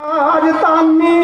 আর Tanni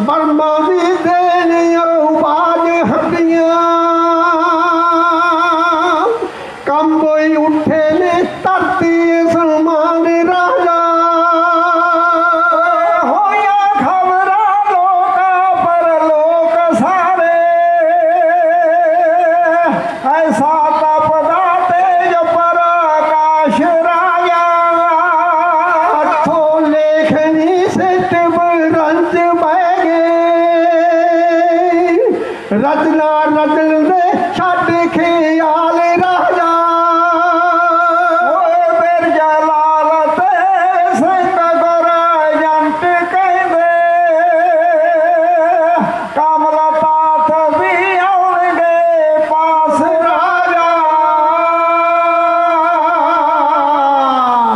Burma ਦੀ ਦੇਨਿਓ ਬਾਜ ਹੱਡੀਆਂ। ਕੰਬੋਈ ਉੱਠੇ ਨੇ ਧਰਤੀ नगल ਦੇ ਛੱਡ ਖਿਆਲ